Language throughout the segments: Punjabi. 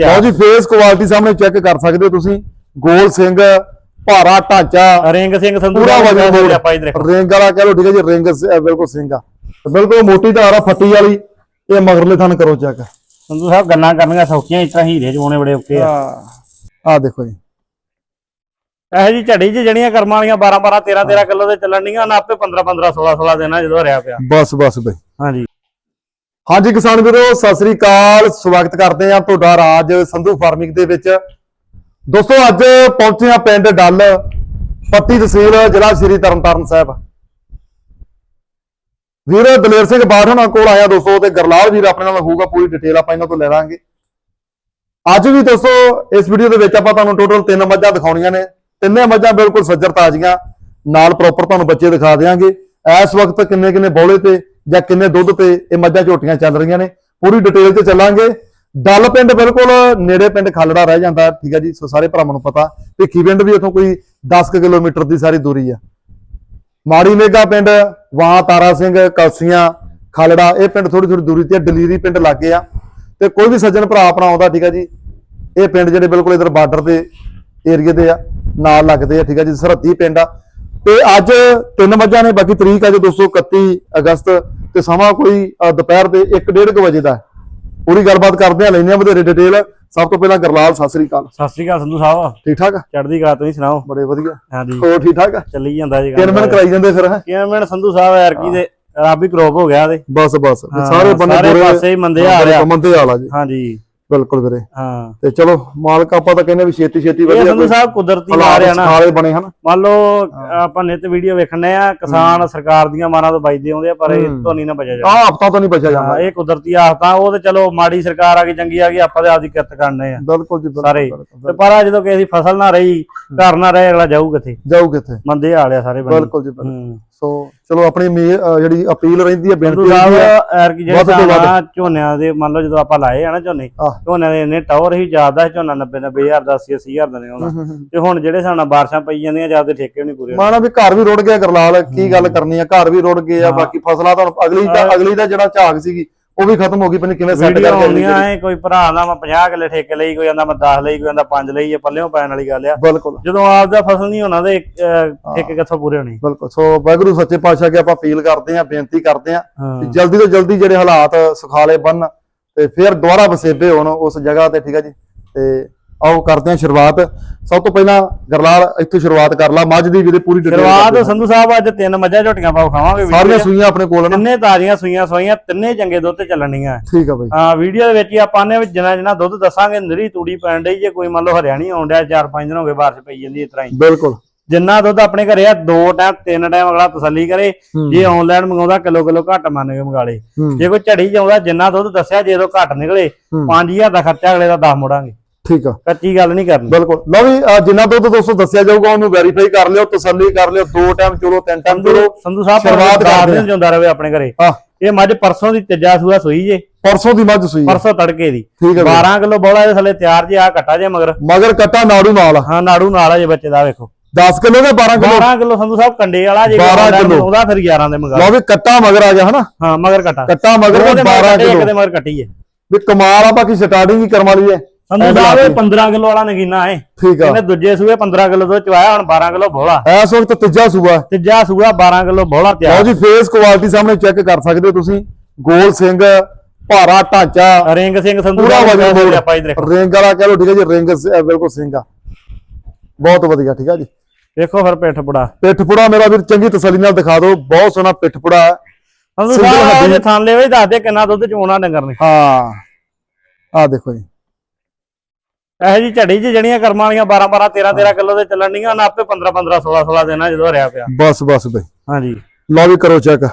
ਲਓ ਜੀ ਫੇਸ ਕੁਆਲਿਟੀ ਸਾਹਮਣੇ ਚੈੱਕ ਕਰ ਸਕਦੇ ਹੋ ਤੁਸੀਂ। ਗੋਲ ਸਿੰਘ ਭਾਰਾ ਢਾਂਚਾ। ਰਿੰਗ ਸਿੰਘ ਸੰਧੂ ਪੂਰਾ ਵਜਨ ਬੋਲ। ਆਪਾਂ ਇਧਰ ਰਿੰਗ ਵਾਲਾ ਕਹ ਲੋ ਠੀਕ ਹੈ ਜੀ ਰਿੰਗ ਬਿਲਕੁਲ ਸਿੰਘ ਆ। ਬਿਲਕੁਲ ਮੋਟੀ ਧਾਰ ਆ ਫੱਟੀ ਵਾਲੀ। ਇਹ ਮਗਰਲੇ ਥਣ ਕਰੋ ਚੈੱਕ ਸੰਧੂ ਸਾਹਿਬ ਗੱਲਾਂ ਕਰਨੀਆਂ ਸੌਖੀਆਂ ਇਸ ਤਰ੍ਹਾਂ ਹੀਰੇ ਜੋਣੇ ਬੜੇ ਔਕੇ ਆ। ਆ ਦੇਖੋ ਜੀ। ਇਹੋ ਜੀ ਝੜੀ 'ਚ ਜਿਹੜੀਆਂ ਕਰਮਾਂ ਵਾਲੀਆਂ 12 12 13 13 ਕਿਲੋ ਦੇ ਚੱਲਣ ਡੀਆਂ ਨਾ ਆਪੇ 15 15 16 16 ਦੇਣਾ ਜਦੋਂ ਹਰਿਆ ਪਿਆ। ਬਸ ਬਸ ਬਈ। ਹਾਂਜੀ। ਹਾਂਜੀ ਕਿਸਾਨ ਵੀਰੋ, ਸਤਿ ਸ੍ਰੀ ਅਕਾਲ। ਸਵਾਗਤ ਕਰਦੇ ਆ ਤੁਹਾਡਾ ਰਾਜ ਸੰਧੂ ਫਾਰਮਿੰਗ ਦੇ ਵਿੱਚ। ਦੋਸਤੋ, ਅੱਜ ਪਹੁੰਚੇ ਆ ਪਿੰਡ ਡੱਲ, ਪੱਟੀ ਤਹਿਸੀਲ, ਜ਼ਿਲ੍ਹਾ ਸ਼੍ਰੀ ਤਰਨਤਾਰਨ ਸਾਹਿਬ। ਵੀਰ, ਦਲੇਰ ਸਿੰਘ ਬਾਠ ਹੋਣਾ ਕੋਲ ਆਇਆ ਦੋਸਤੋ, ਤੇ ਗਰਲਾਲ ਵੀਰ ਆਪਣੇ ਨਾਲ ਹੋਊਗਾ, ਪੂਰੀ ਡਿਟੇਲ ਆਪਾਂ ਇਹਨਾਂ ਤੋਂ ਲੈ ਲਾਂਗੇ। ਅੱਜ ਵੀ ਦੋਸਤੋ, ਇਸ ਵੀਡੀਓ ਦੇ ਵਿੱਚ ਆਪਾਂ ਤੁਹਾਨੂੰ ਟੋਟਲ ਤਿੰਨ ਮੱਝਾਂ ਦਿਖਾਉਣੀਆਂ ਨੇ। ਤਿੰਨੇ ਮੱਝਾਂ ਬਿਲਕੁਲ ਸੱਜਰ ਤਾਜ਼ੀਆਂ, ਨਾਲ ਪ੍ਰੋਪਰ ਤੁਹਾਨੂੰ ਬੱਚੇ ਦਿਖਾ ਦੇਵਾਂਗੇ ਇਸ ਵਕਤ ਕਿੰਨੇ ਕਿੰਨੇ ਬੋਲੇ ਤੇ ਜਾਂ ਕਿੰਨੇ ਦੁੱਧ ਤੇ ਇਹ ਮੱਝਾਂ ਝੋਟੀਆਂ ਚੱਲ ਰਹੀਆਂ ਨੇ, ਪੂਰੀ ਡਿਟੇਲ 'ਚ ਚੱਲਾਂਗੇ। ਡੱਲ ਪਿੰਡ ਬਿਲਕੁਲ ਨੇੜੇ ਪਿੰਡ ਖਾਲੜਾ ਰਹਿ ਜਾਂਦਾ, ਠੀਕ ਹੈ ਜੀ, ਸੋ ਸਾਰੇ ਭਰਾਵਾਂ ਨੂੰ ਪਤਾ, ਭਿੱਖੀ ਪਿੰਡ ਵੀ ਇੱਥੋਂ ਕੋਈ 10 ਕੁ ਕਿਲੋਮੀਟਰ ਦੀ ਸਾਰੀ ਦੂਰੀ ਆ। ਮਾੜੀ ਮੇਗਾ ਪਿੰਡ, ਵਾਂ ਤਾਰਾ ਸਿੰਘ ਕਲਸੀਆਂ ਖਾਲੜਾ, ਇਹ ਪਿੰਡ ਥੋੜੀ ਥੋੜੀ ਦੂਰੀ ਤੇ ਡਲੀਰੀ ਦਲੀਰੀ ਪਿੰਡ ਲਾਗੇ ਆ। ਤੇ ਕੋਈ ਵੀ ਸੱਜਣ ਭਰਾ ਆਪਣਾ ਆਉਂਦਾ, ਠੀਕ ਹੈ ਜੀ, ਇਹ ਪਿੰਡ ਜਿਹੜੇ ਬਿਲਕੁਲ ਇਧਰ ਬਾਰਡਰ ਦੇ ਏਰੀਏ ਦੇ ਆ, ਨਾਲ ਲੱਗਦੇ ਆ, ਠੀਕ ਹੈ ਜੀ, ਸਰਹੱਦੀ ਪਿੰਡ ਆ। ਤੇ ਅੱਜ ਤਿੰਨ ਮੱਝਾਂ ਨੇ ਬਾਕੀ ਤਰੀਕ ਅੱਜ 231 ਅਗਸਤ ਤੇ ਸਮਾਂ ਕੋਈ ਦੁਪਹਿਰ ਦੇ 1:30 ਵਜੇ ਦਾ। ਪੂਰੀ ਗੱਲਬਾਤ ਕਰਦੇ ਆ ਲੈਨੇ ਆ ਵਧੇਰੇ ਡਿਟੇਲ। ਸਭ ਤੋਂ ਪਹਿਲਾਂ ਗਰਲਾਲ ਸਤਿ ਸ੍ਰੀ ਅਕਾਲ। ਸਤਿ ਸ਼੍ਰੀ ਅਕਾਲ ਸੰਧੂ ਸਾਹਿਬ। ਠੀਕ ਠਾਕ? ਚੜ੍ਹਦੀ ਕਲਾ ਤੁਸੀਂ ਸੁਣਾਓ? ਬੜੇ ਵਧੀਆ। ਹਾਂਜੀ। ਹੋਰ ਠੀਕ ਠਾਕ ਆ? ਚੱਲੀ ਜਾਂਦਾ ਜੀ ਕਿੰਨ ਮਿੰਟ ਕਰਾਈ ਜਾਂਦੇ ਫਿਰ ਹੈਂ? ਕਿਵੇਂ ਮਿੰਟ ਸੰਧੂ ਸਾਹਿਬ ਯਾਰ ਕੀ ਦੇ ਰੱਬ ਹੀ ਕਰੋਪ ਹੋ ਗਿਆ ਤੇ। ਬਸ ਬਸ। ਸਾਰੇ ਬੰਦੇ ਸਾਰੇ ਪਾਸੇ ਹੀ ਮੰਦੇ ਆ। ਮੰਦੇ ਹਾਲ ਆ ਜੀ। ਹਾਂਜੀ। ਬਿਲਕੁਲ ਵੀਰੇ। ਹਾਂ। ਤੇ ਚਲੋ ਮਾਲਕ ਆਪਾਂ ਤਾਂ ਕਹਿੰਦੇ ਵੀ ਛੇਤੀ ਛੇਤੀ ਇਹ ਵਧੀਆ ਸੰਧੂ ਸਾਹਿਬ ਕੁਦਰਤੀ ਮਾਰ ਆ ਨਾ। ਖਾਲੇ ਬਣੇ ਹਨ? ਮੰਨ ਲਓ ਆਪਾਂ ਨਿਤ ਵੀਡੀਓ ਵੇਖਣੇ ਆ ਕਿਸਾਨ ਸਰਕਾਰ ਦੀਆਂ ਮਾਰਾਂ ਤੋਂ ਬਚਦੇ ਆਉਂਦੇ ਆ ਪਰ ਇਹ ਤੋਂ ਨਹੀਂ ਨਾ ਬਚਿਆ ਜਾਂਦਾ। ਆਹ ਹਫਤਾ ਤੋਂ ਨਹੀਂ ਬਚਿਆ ਜਾਂਦਾ। ਇਹ ਕੁਦਰਤੀ ਆਫਤਾਂ ਉਹ ਤੇ ਚਲੋ ਮਾੜੀ ਸਰਕਾਰ ਆ ਗਈ ਚੰਗੀ ਆ ਗਈ ਆਪਾਂ ਤੇ ਆਪਦੀ ਕਿਰਤ ਕਰਨੇ ਆ। ਬਿਲਕੁਲ ਜੀ ਸਾਰੇ। ਤੇ ਪਰ ਆ ਜਦੋਂ ਕਿਸੇ ਦੀ ਫਸਲ ਨਾ ਰਹੀ ਘਰ ਨਾ ਰਹੇ ਅਗਲਾ ਜਾਊ ਕਿੱਥੇ? ਜਾਊ ਕਿੱਥੇ? ਮੰਦੇ ਆ ਸਾਰੇ ਬੰਦੇ ਬਿਲਕੁਲ ਜੀ ਬਿਲਕੁਲ। ਸੋ ਚਲੋ ਆਪਣੀ ਮੇ- ਅਹ ਜਿਹੜੀ ਅਪੀਲ ਰਹਿੰਦੀ ਹੈ ਬੇਨਤੀ ਸਾਹਿਬ ਰਹਿੰਦੀ ਹੈ ਐਰ ਕੀ ਜਿਹੜੇ ਵੱਧ ਤੋਂ ਵੱਧ। ਸਾਡਾ ਝੋਨਿਆਂ ਦੇ ਮੰਨ ਲਓ ਜਦੋਂ ਆਪਾਂ ਲਾਏ ਆ ਨਾ ਝੋਨੇ ਆਹ। ਝੋਨਿਆਂ ਦੇ ਇੰਨੇ ਟਾਵਰ ਹੀ ਜ਼ਿਆਦਾ ਸੀ, ਝੋਨਾ 90 90000 ਦਾ 80 80000 ਦਾ ਨੇ ਉਹਨਾਂ ਤੇ ਹੁਣ ਜਿਹੜੇ ਹਿਸਾਬ ਨਾਲ ਬਾਰਿਸ਼ਾਂ ਪਈ ਜਾਂਦੀਆਂ ਜ਼ਿਆਦਾ ਠੇਕੇ ਨਹੀਂ ਪੂਰੇ ਮਾਣਾ ਵੀ ਘਰ ਵੀ ਰੁੜ ਗਿਆ ਗਰਲਾਲ ਕੀ ਗੱਲ ਕਰਨੀ ਆ ਘਰ ਵੀ ਰੁੜ ਗਏ ਆ। ਬਾਕੀ ਫਸਲਾਂ ਤਾਂ ਹੁਣ ਅਗਲੀ ਦਾ ਅਗਲੀ ਦਾ ਜਿਹੜਾ ਝਾਗ ਸੀਗੀ ਉਹ ਵੀ ਖਤਮ ਹੋ ਗਈ ਪਤਾ ਕਿਵੇਂ ਸੈੱਟ ਕਰਕੇ ਆਉਂਦੀਆਂ ਐ ਕੋਈ ਭਰਾ ਦਾ ਮੈਂ 50 ਕਿੱਲੇ ਠੇਕੇ ਲਈ ਕੋਈ ਆਂਦਾ ਮੈਂ 10 ਲਈ ਕੋਈ ਆਂਦਾ 5 ਲਈ ਇਹ ਪੱਲਿਓਂ ਪੈਣ ਵਾਲੀ ਗੱਲ ਆ। ਬਿਲਕੁਲ। ਜਦੋਂ ਆਪਦਾ ਫਸਲ ਨਹੀਂ ਹੋਣਾ ਤੇ ਠੇਕੇ ਕਿੱਥੋਂ ਪੂਰੇ ਹੋਣੇ? ਬਿਲਕੁਲ। ਸੋ ਵਾਹਿਗੁਰੂ ਸੱਚੇ ਪਾਤਸ਼ਾਹ ਅੱਗੇ ਆਪਾਂ ਅਪੀਲ ਕਰਦੇ ਆ ਬੇਨਤੀ ਕਰਦੇ ਆ ਕਿ ਜਲਦੀ ਤੋਂ ਜਲਦੀ ਜਿਹੜੇ ਹਾਲਾਤ ਸੁਖਾਲੇ ਬਣ ਤੇ ਫਿਰ ਦੁਬਾਰਾ ਵਸੇਬੇ ਹੋਣ ਉਸ ਜਗ੍ਹਾ ਤੇ ਠੀਕ ਹੈ ਜੀ? ਤੇ ਆਓ ਕਰਦੇ ਆ ਸ਼ੁਰੂਆਤ। ਸਭ ਤੋਂ ਪਹਿਲਾਂ ਗਰਲਾਲ ਇੱਥੋਂ ਸ਼ੁਰੂਆਤ ਕਰ ਲਾ। ਮੱਝ ਦੀ ਤੇ ਪੂਰੀ ਸ਼ੁਰੂਆਤ। ਸੰਧੂ ਸਾਹਿਬ ਅੱਜ ਤਿੰਨ ਮੱਝਾਂ ਝੋਟੀਆਂ ਪਾਉ ਖਾਵਾਂਗੇ ਸਾਰੀਆਂ। ਸੂਈਆਂ ਆਪਣੇ ਕੋਲ ਨੇ। ਤਿੰਨੇ ਤਾਜ਼ੀਆਂ ਸੂਈਆਂ ਸੋਈਆਂ ਤਿੰਨੇ ਚੰਗੇ ਦੁੱਧ ਤੇ ਚੱਲਣੀਆਂ। ਠੀਕ ਆ ਬਾਈ। ਹਾਂ ਵੀਡੀਓ ਦੇ ਵਿੱਚ ਹੀ ਆਪਾਂ ਨੇ ਜਿੰਨਾ ਜਿੰਨਾ ਦੁੱਧ ਦੱਸਾਂਗੇ ਨਿਰੀ ਤੂੜੀ ਪੈਣ ਡਈ ਜੇ ਕੋਈ ਮੰਨ ਲਓ ਹਰਿਆਣੀ ਆਉਣ ਡਿਆ ਚਾਰ ਪੰਜ ਦਿਨ ਹੋ ਗਏ ਬਾਰਿਸ਼ ਪਈ ਜਾਂਦੀ ਇਸ ਤਰ੍ਹਾਂ ਹੀ। ਬਿਲਕੁਲ। ਜਿੰਨਾ ਦੁੱਧ ਆਪਣੇ ਘਰੇ ਆ ਦੋ ਟਾਈਮ ਤਿੰਨ ਟਾਈਮ ਅਗਲਾ ਤਸੱਲੀ ਕਰੇ। ਹੂੰ। ਜੇ ਆਨਲਾਈਨ ਮੰਗਾਉਂਦਾ ਕਿਲੋ ਕਿਲੋ ਘੱਟ ਮੰਨ ਕੇ ਮੰਗਾ ਲੇ। ਹੂੰ। ਜੇ ਕੋਈ ਝੜੀ ਜਾਉਂਦਾ ਜਿੰਨਾ ਦੁੱਧ ਦੱਸਿਆ ਜੇ ਤੋਂ ਘੱਟ ਨਿਕਲੇ ਹੂੰ। 5000 ਦਾ ਖਰਚਾ ਅਗਲੇ ਦਾ 10 ਮੋੜਾਂਗੇ। ਠੀਕ ਆ। ਕੱਚੀ ਗੱਲ ਨਹੀਂ ਕਰਨੀ। ਬਿਲਕੁਲ। ਲਓ ਵੀ ਜਿੰਨਾ ਦੁੱਧ ਦੋਸਤੋ ਦੱਸਿਆ ਜਾਊਗਾ ਉਹਨੂੰ ਵੈਰੀਫਾਈ ਕਰ ਲਿਓ ਤਸੱਲੀ ਕਰ ਲਿਓ ਦੋ ਟਾਈਮ ਚਲੋ ਤਿੰਨ ਟਾਈਮ ਚਲੋ ਸੰਧੂ ਸਾਹਿਬ ਸ਼ੁਰੂਆਤ ਕਰਦੇ ਦਿਨ ਜਾਂਦਾ ਰਵੇ ਆਪਣੇ ਘਰੇ। ਇਹ ਮੱਝ ਪਰਸੋਂ ਦੀ ਤੀਜਾ ਸੂਆ ਸੂਈ ਜੇ। ਪਰਸੋਂ ਦੀ ਮੱਝ ਸੂਈ। ਪਰਸੋਂ ਤੜਕੇ ਦੀ। ਠੀਕ ਹੈ 12 ਕਿਲੋ ਬੋਲਾ ਇਹਦੇ ਥੱਲੇ ਤਿਆਰ ਜੇ ਆ ਕੱਟਾ ਜੇ ਮਗਰ। ਮਗਰ ਕੱਟਾ ਨਾੜੂ ਨਾਲ। ਹਾਂ ਨਾੜੂ ਨਾਲ ਆ ਜੇ ਬੱਚੇ ਦਾ ਵੇਖੋ। 10 ਕਿਲੋ ਦੇ 12 ਕਿਲੋ? 12 ਕਿਲੋ ਸੰਧੂ ਸਾਹਿਬ ਕੰਡੇ ਵਾਲਾ ਜੇ 12 online ਕਿੱਲੋ। ਉਹਦਾ ਫਿਰ 11 ਦੇ ਮੰਗਾ ਲਓ ਵੀ ਕੱਟਾ ਮਗਰ ਆ ਗਿਆ ਹਨਾ? ਹਾਂ ਮਗਰ ਕੱਟਾ। ਕੱਟਾ ਮਗਰ ਉਹਦੇ ਤੇ ਮਗਰ 12 ਕੱਟੇ, ਇੱਕ ਕਿਲੋ। ਦੇ ਮਗਰ ਕੱਟੀ ਹੈ। ਵੀ ਕਮਾਲ ਆ ਬਾਕੀ ਸਟਾਰਟਿੰਗ ਹੀ ਕਰਮ ਵਾਲੀ ਹੈ ਸੰਧੂ ਸਾਹਿਬ ਇਹ 15 ਕਿਲੋ ਵਾਲਾ ਨਗੀਨਾ ਹੈ। ਠੀਕ ਆ। ਇਹਨੇ ਦੂਜੇ ਸੂਏ 15 ਕਿਲੋ ਤੋਂ ਚਵਾਇਆ ਹੁਣ 12 ਕਿਲੋ ਬੋਲਾ ਇਸ ਵਕਤ ਤੀਜਾ ਸੂਆ। ਹੈ। ਤੀਜਾ ਸੂਆ 12 ਕਿਲੋ ਬੋਲਾ ਲਓ ਤਿਆਰ ਜੀ ਫੇਸ ਕੁਆਲਿਟੀ ਸਾਹਮਣੇ ਚੈੱਕ ਕਰ ਸਕਦੇ ਹੋ ਤੁਸੀਂ। ਗੋਲ ਸਿੰਘ ਭਾਰਾ ਢਾਂਚਾ। ਰਿੰਗ ਸਿੰਘ ਸੰਧੂ ਪੂਰਾ ਸਾਹਿਬ ਵਜਨ ਦੇ ਆਪਾਂ ਇਧਰ ਰਿੰਗ ਵਾਲਾ ਕਹ ਲਓ ਠੀਕ ਹੈ ਜੀ ਰਿੰਗ ਸ- ਬਿਲਕੁਲ ਸਿੰਘ ਆ। ਬਹੁਤ ਵਧੀਆ ਠੀਕ ਆ ਜੀ। ਵੇਖੋ ਫਿਰ ਪਿੱਠ ਪੁੜਾ। ਪਿੱਠ ਪੁੜਾ ਮੇਰਾ ਵੀਰ ਚੰਗੀ ਤਸੱਲੀ ਨਾਲ ਦਿਖਾ ਦਿਓ। ਬਹੁਤ ਸੋਹਣਾ ਪਿੱਠ ਪੁੜਾ ਹੈ। ਸੰਧੂ ਸਾਹਿਬ ਥਾਂ ਦੱਸ ਦੇ ਕਿੰਨਾ ਦੁੱਧ ਚੋਣਾ ਡੰਗਰ ਨੇ। ਹਾਂ। ਆ ਦੇਖੋ ਜੀ। ਇਹੋ ਜੀ ਝੜੀ 'ਚ ਜਿਹੜੀਆਂ ਕਰਮਾਂ ਵਾਲੀਆਂ 12 12 13 13 ਕਿਲੋ ਦੇ ਚੱਲਣ ਡੀਆਂ ਨਾ ਆਪੇ 15 15 16 16 ਦੇਣਾ ਜਦੋਂ ਹਰਿਆ ਪਿਆ। ਬਸ ਬਸ ਬਈ। ਹਾਂਜੀ। ਲਓ ਵੀ ਕਰੋ ਚੈੱਕ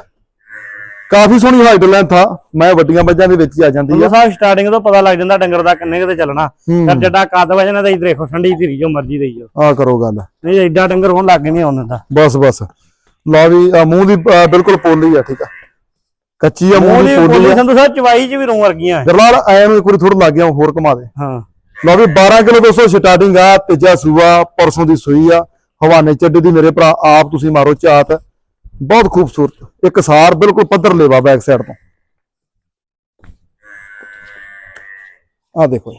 ਕਾਫੀ ਸੋਹਣੀ ਹਾਈਟ ਲੈਂਥ ਆ। ਮੈਂ ਵੱਡੀਆਂ ਮੱਝਾਂ ਦੇ ਵਿੱਚ ਹੀ ਆ ਜਾਂਦੀ ਆ। ਸਾਹਿਬ ਸਟਾਰਟਿੰਗ ਤੋਂ ਪਤਾ ਲੱਗ ਜਾਂਦਾ ਡੰਗਰ ਦਾ ਕਿੰਨੇ ਕਿਤੇ ਚੱਲਣਾ। ਪਰ ਜੱਡਾ ਕੱਦ ਵਜਣਾ ਤਾਂ ਇਧਰ ਦੇਖੋ ਠੰਡੀ ਧੀਰੀ ਜੋ ਮਰਜ਼ੀ ਦੇਈ ਜੋ ਆ ਕਰੋ ਗੱਲ। ਨਹੀਂ ਐਡਾ ਡੰਗਰ ਹੋਣ ਲੱਗ ਨਹੀਂ ਆਉਂਦਾ ਦਾ। ਬਸ ਬਸ। ਲਓ ਵੀ ਮੂੰਹ ਦੀ ਬਿਲਕੁਲ ਪੋਲੀ ਆ ਠੀਕ ਆ। ਕੱਚੀ ਆ ਮੂੰਹ ਦੀ ਪੋਲੀ ਆ। ਸਾਹਿਬ ਚਵਾਈ 'ਚ ਵੀ ਰੂੰ ਵਰਗੀਆਂ ਗਰਲਾਲ ਐ ਨੂੰ ਇੱਕ ਵਾਰੀ ਥੋੜਾ ਲੱਗ ਗਿਆ ਹੋਰ ਘੁਮਾ ਦੇ। ਹਾਂ। ਲਓ ਵੀ 12 ਕਿਲੋ ਦੋਸਤੋ ਸਟਾਰਟਿੰਗ ਆ ਤੀਜਾ ਸੂਆ ਪਰਸੋਂ ਦੀ ਸੂਈ ਆ। ਹਵਾਨੇ ਚੱਡੀ ਦੀ ਮੇਰੇ ਭਰਾ ਆਪ ਤੁਸੀਂ ਮਾਰੋ ਚਾਤ ਬਹੁਤ ਖੂਬਸੂਰਤ। ਇੱਕ ਸਾਰ ਬਿਲਕੁਲ ਪੱਧਰ ਲੇਵਾ ਬੈਕ ਸਾਈਡ ਤੋਂ। ਆ ਦੇਖੋ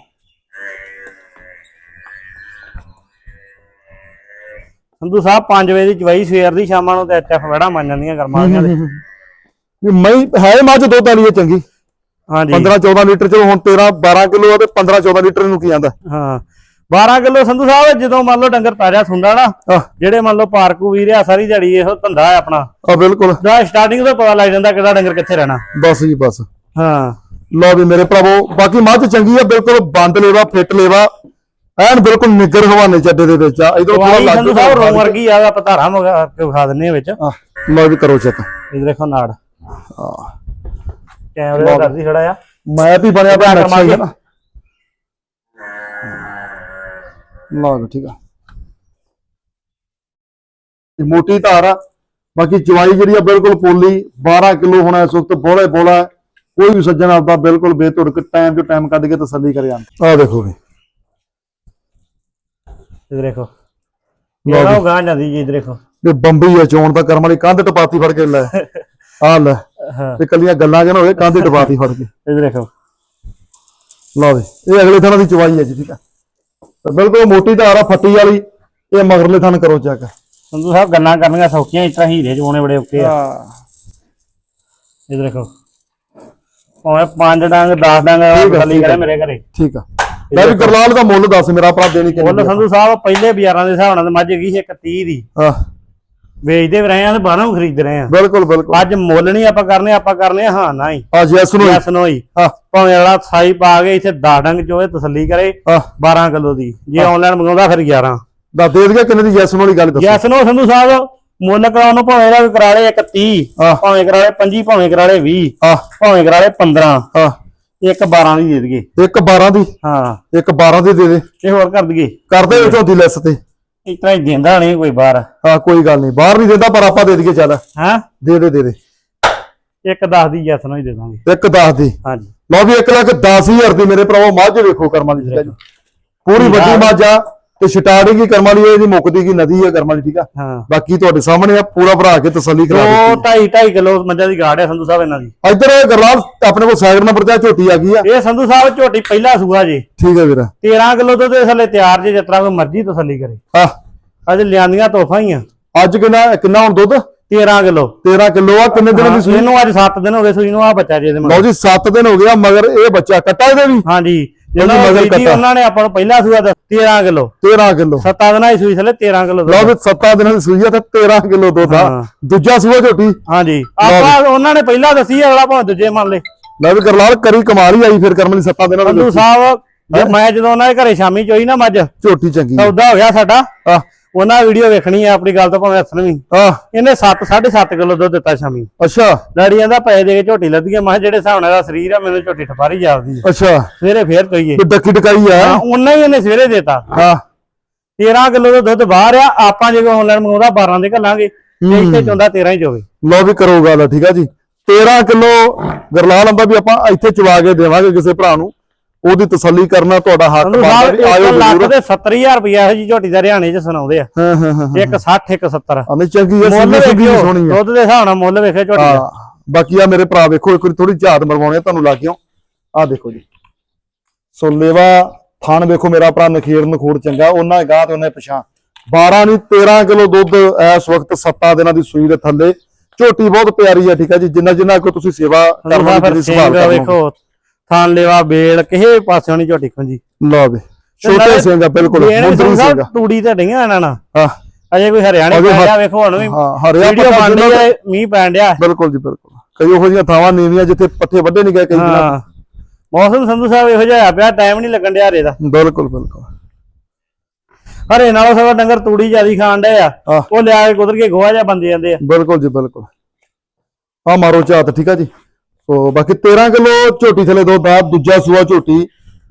ਸੰਧੂ ਸਾਹਿਬ 5 ਵਜੇ ਦੀ ਚਵਾਈ ਸਵੇਰ ਦੀ ਸ਼ਾਮਾਂ ਨੂੰ ਤੇ ਐਚਐਫ ਵੜਾ ਮੰਨ ਜਾਂਦੀਆਂ ਗਰਮਾਂ ਦੀਆਂ ਇਹ ਮਈ ਹੈ ਮੱਝ ਦੋ ਵਾਲੀ ਚੰਗੀ। ਹਾਂਜੀ। 15 14 ਲੀਟਰ ਚਲੋ ਹੁਣ 13 12 ਕਿਲੋ ਆ ਤੇ 15 14 ਲੀਟਰ ਨੂੰ ਕੀ ਆਂਦਾ? ਹਾਂ। 12 ਕਿਲੋ ਸੰਧੂ ਸਾਹਿਬ ਜਦੋਂ ਮੰਨ ਲਓ ਡੰਗਰ ਤਾਜ਼ਾ ਸੁੰਦਾ ਨਾ ਜਿਹੜੇ ਮੰਨ ਲਓ ਪਾਰਕੂ ਵੀਰ ਆ ਸਾਰੀ ਦਿਹਾੜੀ ਇਹੋ ਧੰਦਾ ਹੈ ਆਪਣਾ। ਆ ਬਿਲਕੁਲ। ਦਾ ਸਟਾਰਟਿੰਗ ਤੋਂ ਪਤਾ ਲੱਗ ਜਾਂਦਾ ਕਿਹੜਾ ਡੰਗਰ ਕਿੱਥੇ ਰਹਿਣਾ। ਬਸ ਜੀ ਬਸ। ਹਾਂ। ਲਓ ਵੀ ਮੇਰੇ ਭਰਾਵੋ ਬਾਕੀ ਮੱਝ ਚੰਗੀ ਆ ਬਿਲਕੁਲ ਬੰਦ ਲੇਵਾ ਫਿੱਟ ਲੇਵਾ। ਐਨ ਬਿਲਕੁਲ ਨਿੱਗਰ ਹਵਾਨੇ ਚੱਡੇ ਦੇ ਵਿੱਚ ਆ। ਇਧਰੋਂ ਥੋੜਾ ਲੱਗ ਸੰਧੂ ਸਾਹਿਬ ਰੋਮ ਵਰਗੀ ਆ ਆਪਾਂ ਧਾਰਾ ਮਗਾ ਵਿਖਾ ਦਿੰਨੇ ਵਿੱਚ। ਲਓ ਵੀ ਕਰੋ ਚੈੱਕ। ਇਹ ਦੇਖੋ ਨਾੜ। ਆ। ਕੈਮਰੇ ਦਾ ਕਰਦੀ ਖੜਾ ਆ। ਮੈਂ ਵੀ ਬਣਿਆ ਹੀ ਹੈ ਨਾ। ਲਓ ਵੀ ਠੀਕ ਆ। ਇਹ ਮੋਟੀ ਧਾਰ ਆ। ਬਾਕੀ ਚਵਾਈ ਜਿਹੜੀ ਆ ਬਿਲਕੁਲ ਪੋਲੀ 12 ਕਿਲੋ ਹੋਣਾ ਇਸ ਵਕਤ ਬੋਲੇ ਬੋਲਾ। ਕੋਈ ਵੀ ਸੱਜਣ ਆਪਦਾ ਬਿਲਕੁਲ ਬੇਤੁੜਕ ਟਾਈਮ ਤੋਂ ਟਾਈਮ ਕੱਢ ਕੇ ਤਸੱਲੀ ਕਰੇ ਆਂ ਆ ਦੇਖੋ ਵੀ ਇਹ ਦੇਖੋ। ਇਹ ਗਾਂ ਜਾਂਦੀ ਜੀ ਇਹ ਦੇਖੋ। ਇਹ ਬੰਬਈ ਆ ਚੋਣ ਤਾਂ ਕਰਮ ਵਾਲੀ ਕੰਧ ਟਪਾਤੀ ਫੜ ਕੇ ਲੈ। ਆ ਲੈ। ਹਾਂ। ਤੇ ਕੱਲੀਆਂ ਗੱਲਾਂ ਜਨ ਹੋਵੇ ਕੰਧ ਟਪਾਤੀ ਫੜ ਕੇ। ਇਹ ਦੇਖੋ। ਲਓ ਵੀ ਇਹ ਅਗਲੇ ਥਾਂ ਦੀ ਚਵਾਈ ਹੈ ਜੀ ਠੀਕ ਆ। ਤੇ ਬਿਲਕੁਲ ਮੋਟੀ ਧਾਰ ਆ ਫੱਟੀ ਵਾਲੀ ਇਹ ਮਗਰਲੇ ਥਾਂ ਕਰੋ ਚੈੱਕ। ਸੰਧੂ ਸਾਹਿਬ ਗੱਲਾਂ ਕਰਨੀਆਂ ਸੌਖੀਆਂ ਇਸ ਤਰ੍ਹਾਂ ਹੀਰੇ ਜੋਣੇ ਬੜੇ ਔਕੇ ਆ। ਇਹ ਦੇਖੋ। ਭਾਵੇਂ ਪੰਜ ਡੰਗ 10 ਡੰਗ ਖਾਲੀ। ਕਰੇ ਮੇਰੇ ਘਰੇ। ਠੀਕ ਆ। ਲੈ ਵੀ ਗਰਲਾਲ ਦਾ ਮੁੱਲ ਦੱਸ ਮੇਰਾ ਭਰਾ ਦੇਣੀ ਮੁੱਲ ਕਿੰਨੀ ਸੰਧੂ ਸਾਹਿਬ ਪਹਿਲੇ ਬਾਜ਼ਾਰਾਂ ਦੇ ਹਿਸਾਬ ਨਾਲ ਤੇ ਮੱਝ ਹੈਗੀ ਸੀ ਇੱਕ 30 ਦੀ। ਹਾਂ। ਵੇਚਦੇ ਵੀ ਰਹੇ ਆ ਤੇ ਬਾਹਰੋਂ ਖਰੀਦ ਰਹੇ ਆ। ਬਿਲਕੁਲ ਬਿਲਕੁਲ। ਅੱਜ ਮੁੱਲ ਨਹੀਂ ਆਪਾਂ ਕਰਨੇ ਆਪਾਂ ਕਰਨੇ ਆ ਹਾਂ ਨਾ ਹੀ ਆ ਜੈਸ ਨੂੰ ਯੈਸ ਨੋ ਹੀ। ਹਾਂ। ਭਾਵੇਂ ਅਗਲਾ ਸਾਈ ਪਾ ਕੇ ਇੱਥੇ 10 ਡੰਗ ਚੋਏ ਤਸੱਲੀ ਕਰੇ ਹਾਂ। 12 ਕਿਲੋ ਦੀ। ਜੇ ਆਨਲਾਈਨ ਮੰਗਾਉਂਦਾ ਫਿਰ 11 ਦਾ ਦੇ ਦਈਏ ਕਿੰਨੇ ਦੀ ਜੈਸ ਵਾਲੀ ਗੱਲ ਦੱਸੋ। ਯੈਸ ਨੋ ਸੰਧੂ ਸਾਹਿਬ ਮੁੱਲ ਕਰਾਉਣ ਨੂੰ ਭਾਵੇਂ ਇਹਦਾ ਵੀ ਕਰਾ ਲੇ ਇੱਕ 30 ਹਾਂ। ਭਾਵੇਂ ਕਰਾ ਲੇ 25 ਭਾਵੇਂ ਕਰਾ ਲੇ 20 ਹਾਂ। ਭਾਵੇਂ ਕਰਾ ਲੇ 15 ਹਾਂ। ਇੱਕ 12 ਦੀ ਦੇ ਦਈਏ। ਇੱਕ 12 ਦੀ। ਹਾਂ। ਇੱਕ 12 ਦੀ ਦੇ ਦੇ। ਤੇ ਹੋਰ ਕਰ ਦਈਏ। ਕਰਦੇ ਵਿੱਚੋਂ ਦੀ ਲੈਸ ਤੇ। ਤਰ੍ਹਾਂ ਹੀ ਦਿੰਦਾ ਨਹੀਂ ਕੋਈ ਬਾਹਰ। ਹਾਂ ਕੋਈ ਗੱਲ ਨਹੀਂ। ਬਾਹਰ ਨਹੀਂ ਦਿੰਦਾ ਪਰ ਆਪਾਂ ਦੇ ਦਈਏ ਚੱਲ। ਹਾਂ? ਦੇ ਦੇ ਦੇ ਦੇ। ਇੱਕ 10 ਦੀ ਯੈਸ ਨੋ ਹੀ ਦੇ ਦਾਂਗੇ। ਇੱਕ 10 ਦੀ। ਹਾਂਜੀ। ਲਓ ਵੀ 1 ਲੱਖ 10000 ਦੀ ਮੇਰੇ ਭਰਾਵੋ ਮੱਝ ਵੇਖੋ ਕਰਮਾਂ ਦੀ। ਜੀ ਪੂਰੀ ਵੱਡੀ ਮੱਝ ਆ। ਤੇ ਸਟਾਰਟਿੰਗ ਹੀ ਕਰਮਾਂ ਦੀ ਇਹਦੀ ਮੁੱਕਦੀ ਕੀ ਨਦੀ ਆ ਕਰਮਾਂ ਦੀ ਠੀਕ ਆ? ਹਾਂ। ਬਾਕੀ ਤੁਹਾਡੇ ਸਾਹਮਣੇ ਆ ਪੂਰਾ ਭਰਾ ਕੇ ਤਸੱਲੀ ਕਰਾ ਦਿੱਤੀ। ਢਾਈ ਢਾਈ ਕਿਲੋ ਮੱਝਾਂ ਦੀ ਗਾੜ ਹੈ ਸੰਧੂ ਸਾਹਿਬ ਇਹਨਾਂ ਦੀ। ਇੱਧਰ ਗਰਲਾਲ ਆਪਣੇ ਕੋਲ ਸਾਈਡ ਨੰਬਰ ਤੇ ਝੋਟੀ ਆ ਗਈ ਆ। ਇਹ ਸੰਧੂ ਸਾਹਿਬ ਝੋਟੀ ਪਹਿਲਾ ਸੂਆ ਜੀ। ਠੀਕ ਹੈ ਵੀਰ। 13 ਕਿਲੋ ਤੋਂ ਤੇ ਥੱਲੇ ਤਿਆਰ ਜੇ ਜਿਤਨਾ ਕੋਈ ਮਰਜ਼ੀ ਤਸੱਲੀ ਕਰੇ। ਆ ਅੱਜ ਲਿਆਂਦੀਆਂ ਤੋਹਫਾਂ ਹੀ ਆ। ਅੱਜ ਕਿੰਨਾ ਕਿੰਨਾ ਹੁਣ ਦੁੱਧ? 13 ਕਿਲੋ। 13 ਕਿਲੋ ਆ ਕਿੰਨੇ ਦਿਨਾਂ ਦੀ ਸੂਈ? ਇਹਨੂੰ ਅੱਜ 7 ਦਿਨ ਹੋ ਗਏ ਸੂਈ ਨੂੰ ਆ ਬੱਚਾ ਜੀ ਇਹਦੇ ਲਓ ਮਗਰ ਜੀ 7 ਦਿਨ ਹੋ ਗਿਆ ਮਗਰ ਇਹ ਬੱਚਾ ਕੱਟਾ ਇਹਦੇ ਵੀ? ਹਾਂਜੀ। ਜਿਹਨਾਂ ਮਗਰ ਮਗਰ ਕੱਟਾ। ਉਹਨਾਂ ਨੇ ਆਪਾਂ ਨੂੰ ਪਹਿਲਾ ਸੂਆ ਦਾ 13 ਕਿਲੋ। 13 ਕਿਲੋ। 7 ਦਿਨਾਂ ਦੀ ਸੂਈ ਥੱਲੇ 13 ਕਿਲੋ ਲਓ ਵੀ 7 ਦਿਨਾਂ ਦੀ ਸੂਈ ਆ ਤੇ 13 ਕਿਲੋ ਦੁੱਧ ਆ। ਦੂਜਾ ਸੂਆ ਝੋਟੀ। ਹਾਂਜੀ। ਆਪਾਂ ਉਹਨਾਂ ਨੇ ਪਹਿਲਾਂ ਦੱਸੀ ਅਗਲਾ ਭਾਵੇਂ ਦੂਜੇ ਮੰਨ ਲੇ। ਲੈ ਵੀ ਗਰਲਾਲ ਕਰੀ ਕਮਾਲ ਹੀ ਆਈ ਫਿਰ ਕਰਮ ਦੀ 7 ਦਿਨਾਂ ਦੀ ਸਾਹਿਬ ਮੈਂ ਜਦੋਂ ਉਹਨਾਂ ਦੇ ਘਰੇ ਸ਼ਾਮੀ ਚੋਈ ਨਾ ਮੱਝ ਝੋਟੀ ਚੰਗੀ ਸੌਦਾ ਹੋ ਗਿਆ ਸਾਡਾ। ਆ ਉਹਨਾਂ ਵੀਡੀਓ ਵੇਖਣੀ ਆ ਆਪਣੀ ਗੱਲ ਤੋਂ ਭਾਵੇਂ ਹੱਸਣ ਵੀ। ਆ ਇਹਨੇ 7 7.5 ਕਿਲੋ ਦੁੱਧ ਦਿੱਤਾ ਸ਼ਾਮੀ। ਅੱਛਾ। ਡੈਡੀ ਕਹਿੰਦਾ ਪੈਸੇ ਦੇ ਕੇ ਝੋਟੀ ਲੱਦੀ ਆ। ਮੈਂ ਕਿਹਾ ਜਿਹੜੇ ਹਿਸਾਬ ਨਾਲ ਦਾ ਸਰੀਰ ਆ ਮੈਨੂੰ ਝੋਟੀ ਠਪਾਰੀ ਜਾਪਦੀ ਆ। ਅੱਛਾ। ਸਵੇਰੇ ਫੇਰ ਤੋਈਏ ਤੇ ਡੱਕੀ ਟਕਾਈ ਆ। ਉਹਨਾਂ ਹੀ ਇਹਨੇ ਸਵੇਰੇ ਦੇਤਾ। ਹਾਂ। 13 ਕਿਲੋ ਦਾ ਦੁੱਧ ਬਾਹਰ ਆ। ਆਪਾਂ ਜੇ ਆਨਲਾਈਨ ਮੰਗਾਉਂਦਾ 12 ਦੇ ਘੱਲਾਂਗੇ। ਤੇ ਇੱਥੇ ਚੋਂਦਾ 13 ਹੀ ਚੋਵੇ। ਲਓ ਵੀ ਕਰੋ ਗੱਲ ਠੀਕ ਆ ਜੀ। 13 ਕਿਲੋ ਗਰਲਾਲ ਅੰਬਾ ਵੀ ਆਪਾਂ ਇੱਥੇ ਚਵਾ ਕੇ ਦੇਵਾਂਗੇ ਕਿਸੇ ਭਰਾ ਨੂੰ। ਉਹਦੀ ਤਸੱਲੀ ਕਰਨਾ ਤੁਹਾਡਾ ਹੱਕ ਬਣਦਾ ਸਾਹਿਬ ਵੀ ਆਇਓ ਇੱਕ ਲੱਖ ਜ਼ਰੂਰ। ਤੇ 70000 ਰੁਪਇਆ ਇਹੋ ਜੀ ਝੋਟੀ ਦਾ ਹਰਿਆਣੇ 'ਚ ਸੁਣਾਉਂਦੇ ਆ। ਹਾਂ ਹਾਂ ਹਾਂ ਇੱਕ 60 ਇੱਕ 70 ਆਨੇ ਚੰਗੀ ਮੁੱਲ ਸਿੰਗੀ ਸੋਹਣੀ ਦੁੱਧ ਦੇ ਹਿਸਾਬ ਨਾਲ ਮੁੱਲ ਵੇਖਿਓ ਝੋਟੀ ਦਾ। ਹਾਂ ਬਾਕੀ ਆ ਮੇਰੇ ਭਰਾ ਵੇਖੋ ਇੱਕ ਵਾਰੀ ਥੋੜੀ ਝਾਤ ਮਰਵਾਉਣੇ ਤੁਹਾਨੂੰ ਲੱਗ ਗਿਓ ਆ ਦੇਖੋ ਜੀ। ਸੋ ਲੇਵਾ ਥਣ ਵੇਖੋ ਮੇਰਾ ਭਰਾ ਨਖੇੜ ਨਖੂੜ ਚੰਗਾ ਉਹਨਾਂ ਗਾਹ ਤੇ ਉਹਨੇ ਪਛਾਂ 12 ਨਹੀਂ 13 ਕਿਲੋ ਦੁੱਧ ਇਸ ਵਕਤ 7 ਦਿਨਾਂ ਦੀ ਸੂਈ ਦੇ ਥੱਲੇ। ਝੋਟੀ ਬਹੁਤ ਪਿਆਰੀ ਆ ਠੀਕ ਆ ਜੀ ਜਿੰਨਾ ਜਿੰਨਾ ਕੋ ਤੁਸੀਂ ਸੇਵਾ ਕਰਨਾ ਫਿਰ ਕਰਨਾ ਵੇਖੋ। ਥਾਨ ਲੈਵਾ ਬੇਲ ਕਿਸੇ ਪਾਸਿਓਂ ਨਹੀਂ ਝੋਟੀ ਖੁੰਜੀ ਲਓ ਵੇ ਛੋਟੇ ਸਿੰਘ ਆ ਬਿਲਕੁਲ ਮੁੰਦਰੀ ਸਿੰਘ ਤੂੜੀ ਤੇ ਡਈਆਂ ਇਹਨਾਂ ਨਾਲ ਹਾਂ। ਅਜੇ ਕੋਈ ਹਰਿਆਣੇ ਅਜੇ ਪੈ ਹ- ਗਿਆ ਵੇਖੋ ਹੁਣ ਵੀ ਵੀਡੀਓ ਬਣ ਰਹੀ ਹੈ ਮੀਂਹ ਪੈਣ ਡਿਆ। ਬਿਲਕੁਲ ਜੀ ਬਿਲਕੁਲ। ਕਈ ਉਹੋ ਜਿਹੀਆਂ ਥਾਵਾਂ ਨੀਵੀਆਂ ਜਿੱਥੇ ਪੱਠੇ ਵੱਢੇ ਨਹੀਂ ਗਏ ਕਈ ਦਿਨਾਂ ਮੌਸਮ ਸੰਧੂ ਸਾਹਿਬ ਇਹੋ ਜਿਹਾ ਪਿਆ ਟਾਈਮ ਨਹੀਂ ਲੱਗਣ ਡਿਆ ਰੇ ਦਾ। ਬਿਲਕੁਲ ਬਿਲਕੁਲ। ਹਰੇ ਨਾਲੋਂ ਸਵਾ ਡੰਗਰ ਤੂੜੀ ਜਿਆਦੀ ਖਾਣ ਡਏ ਆ। ਉਹ ਲਿਆ ਕੇ ਕੁਦਰ ਕੇ ਗੋਹਾ ਜਿਹਾ ਬੰਦੇ ਜਾਂਦੇ ਆ। ਬਿਲਕੁਲ ਜੀ ਬਿਲਕੁਲ। ਆ ਮਾਰੋ ਝਾਤ ਠੀਕ ਆ ਜੀ। ਸੋ ਬਾਕੀ 13 ਕਿਲੋ ਝੋਟੀ ਥਲੇ ਦੋ ਦਾ ਦੂਜਾ ਸੂਆ ਝੋਟੀ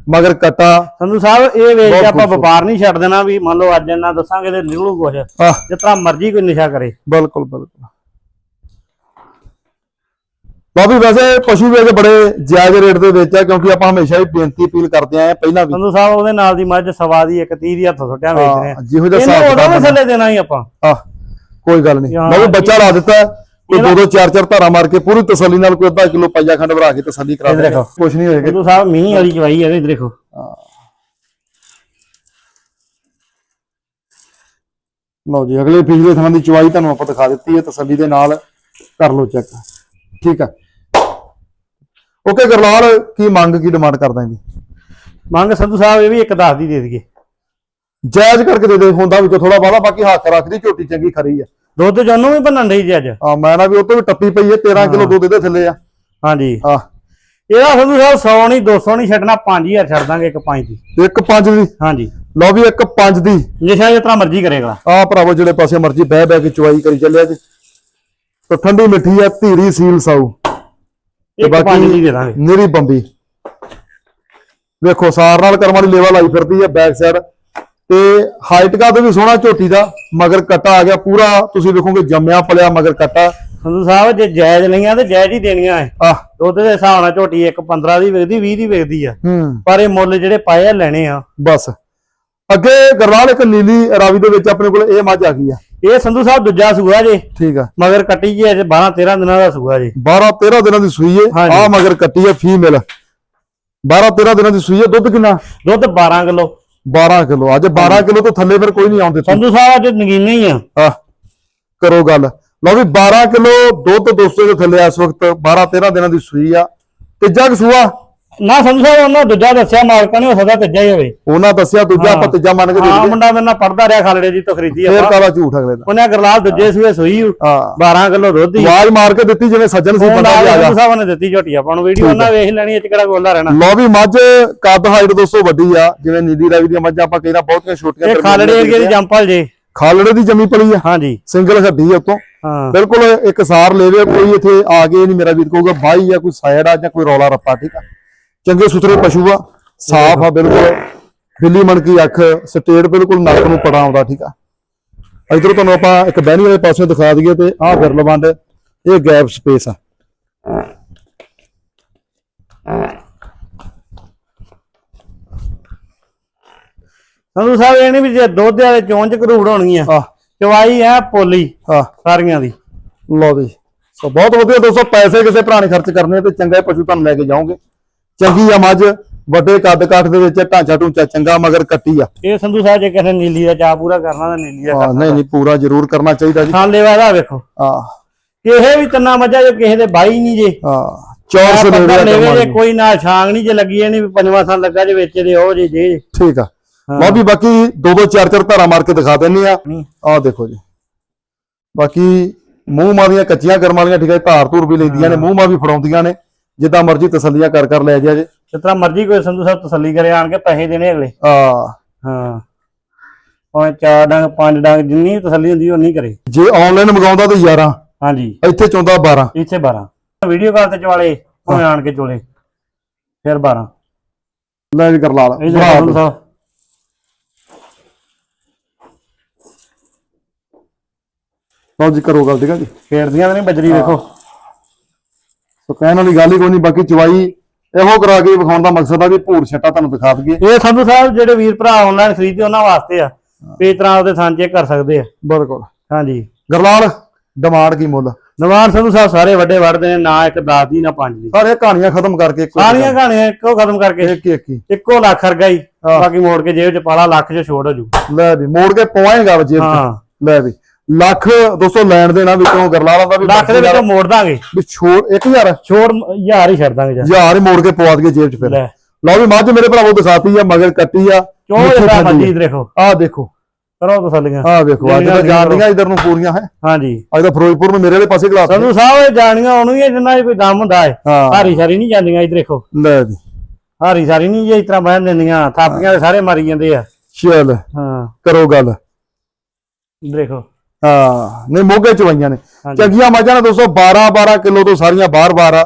ਮਗਰ ਕਟਾ। ਸੰਧੂ ਸਾਹਿਬ ਇਹ ਵੇਚ ਕੇ ਆਪਾਂ। ਵਪਾਰ ਨਹੀਂ ਛੱਡ ਦੇਣਾ ਵੀ ਮੰਨ ਲਓ ਅੱਜ ਇਹਨਾਂ ਦੱਸਾਂਗੇ ਤੇ ਨਿਕਲੂ ਜਿਸ ਤਰ੍ਹਾਂ ਮਰਜ਼ੀ ਕੋਈ ਨਸ਼ਾ ਕਰੇ। ਬਿਲਕੁਲ ਬਿਲਕੁਲ। ਬਾਬੀ ਵੈਸੇ ਪਸ਼ੂ ਵੀ ਅਜੇ ਬੜੇ ਜਾਇਜ਼ ਰੇਟ ਦੇ ਵਿੱਚ ਆ ਕਿਉਂਕਿ ਆਪਾਂ ਹਮੇਸ਼ਾ ਹੀ ਬੇਨਤੀ ਅਪੀਲ ਕਰਦੇ ਆਏ ਆ ਪਹਿਲਾਂ ਵੀ। ਸੰਧੂ ਸਾਹਿਬ ਉਹਦੇ ਨਾਲ ਦੀ ਮੱਝ ਸਵਾ ਦੀ ਇੱਕ 30 ਦੀ ਹੱਥ ਸੁੱਟਿਆ ਵੇਚ ਰਹੇ ਆ ਜਿਹੋ ਜਿਹਾ ਵੀ ਕਿਤਾਬ ਥੱਲੇ ਦੇਣਾ ਹੀ ਆਪਾਂ। ਆ ਕੋਈ ਗੱਲ ਨਹੀਂ। ਵੀ ਬੱਚਾ ਲਾ ਦਿੱਤਾ। ਕੋਈ ਦੋ ਦੋ ਚਾਰ ਚਾਰ ਧਾਰਾ ਮਾਰ ਕੇ ਪੂਰੀ ਤਸੱਲੀ ਨਾਲ ਕੋਈ ਅੱਧਾ ਕਿਲੋ ਪਾਈਆ ਖੰਡ ਭਰਾ ਕੇ ਤਸੱਲੀ ਕਰਾ ਇੱਧਰ ਦੇ। ਕੁਛ ਨਹੀਂ ਹੋਏਗਾ। ਸੰਧੂ ਸਾਹਿਬ ਮੀਂਹ ਵਾਲੀ ਚਵਾਈ ਹੈ ਇਹ ਦੇਖੋ। ਲਓ ਜੀ ਅਗਲੇ ਪਿਛਲੇ ਥਾਂ ਦੀ ਚੁਆਈ ਤੁਹਾਨੂੰ ਆਪਾਂ ਦਿਖਾ ਦਿੱਤੀ ਹੈ ਤਸੱਲੀ ਦੇ ਨਾਲ ਕਰ ਲਓ ਚੈੱਕ। ਠੀਕ ਹੈ ਓਕੇ ਗਰਲਾਲ ਕੀ ਮੰਗ ਕੀ ਡਿਮਾਂਡ ਕਰਦਾ ਇਹਦੀ ਮੰਗ ਸੰਧੂ ਸਾਹਿਬ ਇਹ ਵੀ ਇੱਕ ਦੱਸ ਦੀ ਦੇ ਦਈਏ। ਜਾਇਜ਼ ਕਰਕੇ ਦੇ ਦੇ ਹੁੰਦਾ ਵਿੱਚੋਂ ਥੋੜਾ ਬਾਹਲਾ ਬਾਕੀ ਹੱਥ ਰੱਖਦੀ ਝੋਟੀ ਚੰਗੀ ਖਰੀ ਆ। ਦੁੱਧ ਜਾਨੂੰ ਵੀ ਭੰਨਣ ਡਈ ਜੀ ਅੱਜ। ਆ ਮੈਂ ਨਾ ਵੀ ਉਹ ਤੋਂ ਵੀ ਟੱਪੀ ਪਈ ਹੈ 13 ਕਿਲੋ ਦੁੱਧ ਦੇ ਥੱਲੇ ਆ। ਹਾਂਜੀ। ਆ ਇਹਦਾ ਸੰਧੂ ਸਾਹਿਬ 100 ਨਹੀਂ 200 ਨਹੀਂ ਛੱਡਣਾ 5000 ਛੱਡ ਦਾਂਗੇ ਇੱਕ ਪੰਜ ਦੀ। ਇੱਕ ਪੰਜ ਦੀ? ਹਾਂਜੀ। ਲਓ ਵੀ ਇੱਕ ਪੰਜ ਦੀ। ਜਿਸ਼ਾ ਤਰ੍ਹਾਂ ਮਰਜ਼ੀ ਕਰੇਗਾ ਆ ਭਰਾਵੋ ਜਿਹੜੇ ਪਾਸੇ ਮਰਜ਼ੀ ਬਹਿ ਬਹਿ ਕੇ ਚੁਆਈ ਕਰੀ ਚੱਲਿਆ ਜੀ। ਤੇ ਠੰਡੀ ਮਿੱਠੀ ਆ ਧੀਰੀ ਸੀਲ ਸਾਊ। ਇੱਕ ਪੰਜ ਦੀ ਦੇ ਦਾਂਗੇ। ਨਿਰੀ ਬੰਬੀ। ਵੇਖੋ ਸਾਰ ਨਾਲ ਕਰਮਾਂ ਦੀ ਲੇਵਾ ਲਾਈ ਫਿਰਦੀ ਹੈ ਬੈਕ ਸਾਈਡ ਤੇ ਹਾਈਟ ਕਾ ਵੀ ਸੋਹਣਾ ਝੋਟੀ ਦਾ ਮਗਰ ਕੱਟਾ ਆ ਗਿਆ ਪੂਰਾ ਤੁਸੀਂ ਵੇਖੋਗੇ ਜੰਮਿਆ ਪਲਿਆ ਮਗਰ ਕੱਟਾ। ਸੰਧੂ ਸਾਹਿਬ ਜੇ ਜਾਇਜ਼ ਲਈਆਂ ਤੇ ਜਾਇਜ਼ ਹੀ ਦੇਣੀਆਂ ਐ। ਆ ਦੁੱਧ ਦੇ ਹਿਸਾਬ ਨਾਲ ਝੋਟੀ ਇੱਕ 15 ਦੀ ਵਿਕਦੀ 20 ਦੀ ਵਿਕਦੀ ਆ। ਹੂੰ। ਪਰ ਇਹ ਮੁੱਲ ਜਿਹੜੇ ਪਾਏ ਆ ਲੈਣੇ ਆ। ਬਸ। ਅੱਗੇ ਗਰਵਾਲ ਇੱਕ ਨੀਲੀ ਰਾਵੀ ਦੇ ਵਿੱਚ ਆਪਣੇ ਕੋਲ ਇਹ ਮੱਝ ਆ ਗਈ ਆ। ਇਹ ਸੰਧੂ ਸਾਹਿਬ ਦੂਜਾ ਸੂਆ ਜੇ। ਠੀਕ ਆ। ਮਗਰ ਕੱਟੀ ਜੀ ਅਜੇ 12 13 ਦਿਨਾਂ ਦਾ ਸੂਆ ਜੇ। 12 13 ਦਿਨਾਂ ਦੀ ਸੂਈ ਹਾਂਜੀ। ਆ ਮਗਰ ਕੱਟੀ ਹੈ ਫੀਮੇਲ। 12 13 ਦਿਨਾਂ ਦੀ ਸੂਈ ਹੈ ਦੁੱਧ ਕਿੰਨਾ? ਦੁੱਧ 12 ਕਿਲੋ। 12 ਕਿਲੋ। ਅੱਜ 12 ਕਿਲੋ ਤੋਂ ਥੱਲੇ ਫਿਰ ਕੋਈ ਨਹੀਂ ਆਉਂਦੇ ਸੰਧੂ ਸਾਹਿਬ ਅੱਜ ਨਗੀਨੇ ਹੀ ਆ। ਆ ਕਰੋ ਗੱਲ। ਲਓ ਵੀ 12 ਕਿਲੋ ਦੁੱਧ ਦੋਸਤੋ ਦੇ ਥੱਲੇ ਇਸ ਵਕਤ 12 13 ਦਿਨਾਂ ਦੀ ਸੂਈ ਆ। ਤੀਜਾ ਕਸੂਆ। ਨਾ ਸੰਧੂ ਸਾਹਿਬ ਉਹਨਾਂ ਦੂਜਾ ਦੱਸਿਆ ਮਾਲਕਾਂ ਨੇ ਹੋ ਸਕਦਾ ਤੀਜਾ ਹੀ ਹੋਵੇ। ਉਹਨਾਂ ਦੱਸਿਆ ਦੂਜਾ ਆਪਾਂ ਤੀਜਾ ਮੰਨ ਕੇ ਹਾਂ ਮੁੰਡਾ ਮੇਰੇ ਨਾਲ ਪੜਦਾ ਰਿਹਾ ਖਾਲੜੇ ਦੀ ਤੋਂ ਖਰੀਦੀ ਫੇਰ ਕਾਲਾ ਝੂਠ ਅਗਲੇ ਦਾ? ਉਹਨੇ ਗਰਲਾਲ ਦੂਜੇ ਸੂਏ ਸੂਈ ਓ। ਹਾਂ। 12 ਕਿਲੋ ਦੁੱਧ ਆਵਾਜ਼ ਮਾਰ ਕੇ ਦਿੱਤੀ ਜਿਵੇਂ ਸੱਜਣ ਸੀ ਬੰਦਾ ਵੀ ਆ ਜਾ ਸਾਹਿਬ ਨੇ ਦਿੱਤੀ ਝੋਟੀ ਆਪਾਂ ਨੂੰ ਵੀਡੀਓ ਉਹਨਾਂ ਵੇਖ ਲੈਣੀ ਇਹ ਚ ਕਿਹੜਾ ਗੋਲਾ ਰਹਿਣਾ। ਲਓ ਵੀ ਮੱਝ ਕੱਦ ਹਾਈਟ ਦੋਸਤੋ ਵੱਡੀ ਆ ਜਿਵੇਂ ਨੀਲੀ ਰਾਵੀ ਦੀਆਂ ਮੱਝਾਂ ਆਪਾਂ ਕਹਿੰਦਾ ਬਹੁਤੀਆਂ ਛੋਟੀਆਂ ਇਹ ਖਾਲੜੇ ਏਰੀਏ ਦੀ। ਜੰਪਲ ਜੇ। ਖਾਲੜੇ ਦੀ ਜੰਮੀ ਪਲੀ ਆ। ਹਾਂਜੀ। ਸਿੰਗਲ ਹੱਡੀ ਆ ਉਤੋਂ। ਹਾਂ। ਬਿਲਕੁਲ ਇੱਕ ਸਾਰ ਲੈਵੇ ਕੋਈ ਇੱਥੇ ਆ ਕੇ ਨਹੀਂ ਮੇਰਾ ਵੀਰ ਕਹੂਗਾ ਬਾਈ ਆ ਕੋਈ ਸਾਇੜ ਆ ਜਾਂ ਕੋਈ ਰੌਲਾ ਰੱਪਾ ਠੀਕ ਆ? ਚੰਗੇ ਸੁਥਰੇ ਪਸ਼ੂ ਆ ਸਾਫ਼ ਆ ਬਿਲਕੁਲ। ਬਿੱਲੀ ਮਣਕੀ ਅੱਖ ਸਟੇਟ ਬਿਲਕੁਲ ਨੱਕ ਨੂੰ ਪੜਾ ਆਉਂਦਾ ਠੀਕ ਆ। ਇਧਰੋਂ ਤੁਹਾਨੂੰ ਆਪਾਂ ਇੱਕ ਬਹਿਣੀ ਵਾਲੇ ਪਾਸੇ ਦਿਖਾ ਦਈਏ ਤੇ ਆਹ ਬਿਰਲਵੰਡ ਇਹ ਗੈਪ ਸਪੇਸ ਆ। ਸੰਧੂ ਸਾਹਿਬ ਇਹ ਨਹੀਂ ਵੀ ਜੇ ਦੁੱਧ ਵਾਲੇ ਚੋਂ ਚ ਕਰੂੜ ਹੋਣਗੀਆਂ ਆ। ਚਵਾਈ ਐ ਪੋਲੀ ਆ ਸਾਰੀਆਂ ਦੀ। ਲਓ ਵੀ ਸੋ ਬਹੁਤ ਵਧੀਆ ਦੋਸਤੋ ਪੈਸੇ ਕਿਸੇ ਭਰਾ ਨੇ ਖਰਚ ਕਰਨੇ ਤੇ ਚੰਗਾ ਪਸ਼ੂ ਤੁਹਾਨੂੰ ਲੈ ਕੇ ਜਾਓਗੇ। ਚੰਗੀ ਆ ਮੱਝ ਵੱਡੇ ਕੱਦ ਕਾਠ ਦੇ ਵਿੱਚ ਢਾਂਚਾ ਢੂੰਚਾ ਚੰਗਾ ਮਗਰ ਕੱਟੀ ਆ। ਇਹ ਸੰਧੂ ਸਾਹਿਬ ਜੇ ਕਿਸੇ ਨੇ ਨੀਲੀ ਦਾ ਚਾਹ ਪੂਰਾ ਕਰਨਾ ਤਾਂ ਨੀਲੀ ਦਾ ਹਾਂ, ਨਹੀਂ ਨਹੀਂ ਪੂਰਾ ਜ਼ਰੂਰ ਕਰਨਾ ਚਾਹੀਦਾ ਜੀ। ਖਾਣ ਲੈਵਾ ਦਾ ਵੇਖੋ। ਆ ਕਿਸੇ ਵੀ ਤੰਨਾ ਮੱਝਾ ਜੋ ਕਿਸੇ ਦੇ ਬਾਈ ਨਹੀਂ ਜੇ। ਆ ਚੌਰਸ ਪੱਕਾ ਲੈਵੇ ਲੈਵੇ ਜੇ ਕੋਈ ਨਾ ਛਾਂਗ ਨਹੀਂ ਜੇ ਲੱਗੀ ਨਹੀਂ ਵੀ ਪੰਜਵਾਂ ਸਾਲ ਲੱਗਾ ਜੇ ਵਿੱਚ ਦੇ ਉਹ ਜੇ ਜੇ। ਠੀਕ ਆ। ਹਾਂ। ਲਓ ਵੀ ਬਾਕੀ ਦੋ ਦੋ ਚਾਰ ਚਾਰ ਧਾਰਾ ਮਾਰ ਕੇ ਦਿਖਾ ਦਿੰਨੇ ਆ। ਹੂੰ। ਆਹ ਦੇਖੋ ਜੀ। ਬਾਕੀ ਮੂੰਹ ਮਾਂ ਦੀਆਂ ਕੱਚੀਆਂ ਕਰਮ ਵਾਲੀਆਂ ਠੀਕ ਹੈ ਧਾਰ ਧੂਰ ਵੀ ਲੈਂਦੀਆਂ ਨੇ ਮੂੰਹ ਮਾਂ ਵੀ ਫੜਾਉਂਦੀਆਂ ਨੇ। ਜਿੱਦਾਂ ਮਰਜ਼ੀ ਤਸੱਲੀਆਂ ਕਰ ਕਰ ਲੈ ਜਾ ਜੇ। ਤਰ੍ਹਾਂ ਮਰਜ਼ੀ ਕੋਈ ਸੰਧੂ ਸਾਹਿਬ ਤਸੱਲੀ ਕਰੇ ਆਣ ਕੇ ਪੈਸੇ ਦੇਣੇ ਅਗਲੇ। ਆ ਹਾਂ। ਭਾਵੇਂ ਚਾਰ ਡੰਗ ਪੰਜ ਡੰਗ ਜਿੰਨੀ ਤਸੱਲੀ ਹੁੰਦੀ ਉਨੀ ਕਰੇ। ਜੇ ਆਨਲਾਈਨ ਮੰਗਾਉਂਦਾ ਤਾਂ 11 ਹਾਂਜੀ। ਇੱਥੇ ਚੋਂਦਾ 12 ਇੱਥੇ 12 ਵੀਡੀਓ ਕਾਲ ਤੇ ਚਵਾਲੇ ਭਾਵੇਂ ਆਣ ਕੇ ਚੋਲੇ ਫਿਰ 12 ਲੈ ਵੀ ਕਰ ਲਾ ਇਹ ਬਣਾ ਸੰਧੂ ਦਿਓ। ਸਾਹਿਬ। ਲਓ ਜੀ ਕਰੋ ਗੱਲ ਠੀਕ ਹੈ ਜੀ। ਫੇਰਦੀਆਂ ਤਾਂ ਨਹੀਂ ਬਜਰੀ ਵੇਖੋ। ਸੋ ਕਹਿਣ ਵਾਲੀ ਗੱਲ ਹੀ ਕੋਈ ਨਹੀਂ ਬਾਕੀ ਚਵਾਈ ਇਹੋ ਕਰਾ ਕੇ ਵਿਖਾਉਣ ਦਾ ਮਕਸਦ ਆ ਵੀ ਭੂਰ ਛੱਟਾ ਤੁਹਾਨੂੰ ਦਿਖਾ ਦਈਏ। ਇਹ ਸੰਧੂ ਸਾਹਿਬ ਜਿਹੜੇ ਵੀਰ ਭਰਾ ਆਨਲਾਈਨ ਖਰੀਦਦੇ ਉਹਨਾਂ ਵਾਸਤੇ ਆ। ਵੀ ਇਸ ਤਰ੍ਹਾਂ ਉਹਦੇ ਥਾਂ ਚੈੱਕ ਕਰ ਸਕਦੇ ਆ। ਬਿਲਕੁਲ। ਹਾਂਜੀ। ਗਰਲਾਲ ਡਿਮਾਂਡ ਕੀ ਮੁੱਲ? ਨਵਾਨ ਸੰਧੂ ਸਾਹਿਬ ਸਾਰੇ ਵੱਡੇ ਵੜਦੇ ਨੇ ਨਾ ਇੱਕ 10 ਦੀ ਨਾ 5 ਦੀ। ਸਾਰੇ ਕਹਾਣੀਆਂ ਖਤਮ ਕਰਕੇ ਇੱਕੋ ਸਾਰੀਆਂ ਕਹਾਣੀਆਂ ਇੱਕੋ ਖਤਮ ਕਰਕੇ। ਇੱਕ ਇੱਕ ਇੱਕੋ ਲੱਖ ਰਗਾ ਹੀ। ਬਾਕੀ ਮੋੜ ਕੇ ਜੇਬ ਚ ਪਾਲਾ ਲੱਖ ਚ ਛੋੜ ਹੋ ਜੂ। ਲੈ ਵੀ ਮੋੜ ਕੇ ਪਵਾਏਗਾ ਜੇਬ ਹਾਂ। ਚ ਲੈ ਵੀ। ਲੱਖ 200 ਲੈਣ ਦੇਣਾ ਵਿੱਚੋਂ ਗਰਲਾਲਾ ਦਾ ਵੀ ਲੱਖ ਦੇ ਵਿੱਚੋਂ ਮੋੜ ਦਾਂਗੇ। ਵੀ ਛੋੜ 1000 ਛੋੜ ਹਜ਼ਾਰ ਹੀ ਛੱਡ ਦਾਂਗੇ ਜਾ। ਹਜ਼ਾਰ ਹੀ ਮੋੜ ਕੇ ਪਵਾ ਦਈਏ ਜੇਬ ਚ ਫਿਰ। ਲਓ ਵੀ ਮੱਝ ਮੇਰੇ ਭਰਾਵੋ ਦਿਖਾਤੀ ਆ ਮਗਰ ਕੱਟੀ ਆ। ਚੋਂ ਜਿਹੜਾ ਮਰਜ਼ੀ ਦੇਖੋ। ਆਹ ਦੇਖੋ। ਕਰੋ ਤਸੱਲੀਆਂ ਆਹ ਦੇਖੋ ਅੱਜ ਤਾਂ ਜਾਣਦੀਆਂ ਇਧਰ ਨੂੰ ਪੂਰੀਆਂ ਹੈ? ਹਾਂਜੀ। ਅੱਜ ਤਾਂ ਫਿਰੋਜ਼ਪੁਰ ਨੂੰ ਮੇਰੇ ਵਾਲੇ ਪਾਸੇ ਖਲਾਸ ਸੰਧੂ ਸਾਹਿਬ ਇਹ ਜਾਣੀਆਂ ਉਹਨੂੰ ਹੀ ਆ ਜਿੰਨਾ ਕੋਈ ਦਮ ਹੁੰਦਾ ਹੈ। ਹਾਰੀ ਸਾਰੀ ਨਹੀਂ ਜਾਂਦੀਆਂ ਇਧਰ ਦੇਖੋ। ਲੈ ਵੀ ਹਾਰੀ ਸਾਰੀ ਨਹੀਂ ਜੇ ਇਸ ਤਰ੍ਹਾਂ ਬਹਿਣ ਦਿੰਦੀਆਂ। ਥਾਪੀਆਂ ਦੇ ਸਾਰੇ ਮਾਰੀ ਜਾਂਦੇ ਆ। ਚੱਲ। ਹਾਂ। ਕਰੋ ਗੱਲ। ਦੇਖੋ। ਹਾਂ ਨਹੀਂ ਮੋਗੇ ਚਵਾਈਆਂ ਨੇ। ਹਾਂਜੀ। ਚੰਗੀਆਂ ਮੱਝਾਂ ਨੇ ਦੋਸਤੋ 12 12 ਕਿਲੋ ਤੋਂ ਸਾਰੀਆਂ ਬਾਰ-ਬਾਰ ਆ।